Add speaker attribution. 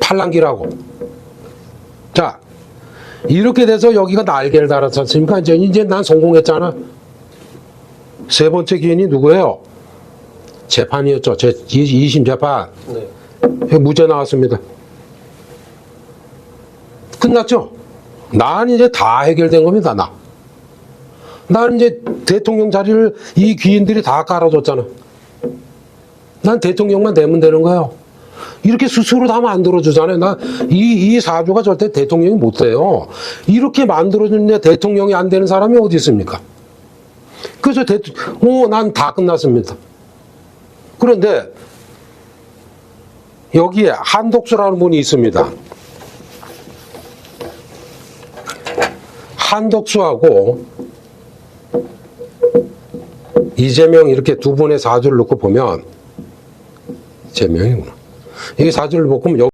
Speaker 1: 팔랑기라고. 자, 이렇게 돼서 여기가 날개를 달았지 않습니까? 이제, 이제 난 성공했잖아. 세 번째 기인이 누구예요? 재판이었죠. 제 2심 재판.
Speaker 2: 네.
Speaker 1: 예, 무죄 나왔습니다. 끝났죠? 난 이제 다 해결된 겁니다, 나. 난 이제 대통령 자리를 이 귀인들이 다 깔아줬잖아. 난 대통령만 되면 되는 거예요. 이렇게 스스로 다 만들어주잖아요. 나, 이, 이 사주가 절대 대통령이 못 돼요. 이렇게 만들어주는데 대통령이 안 되는 사람이 어디 있습니까? 그래서 대, 어, 난다 끝났습니다. 그런데 여기에 한독수라는 분이 있습니다. 한독수하고 이재명 이렇게 두 분의 사주를 놓고 보면 이재명이구나. 이게 사주를 보면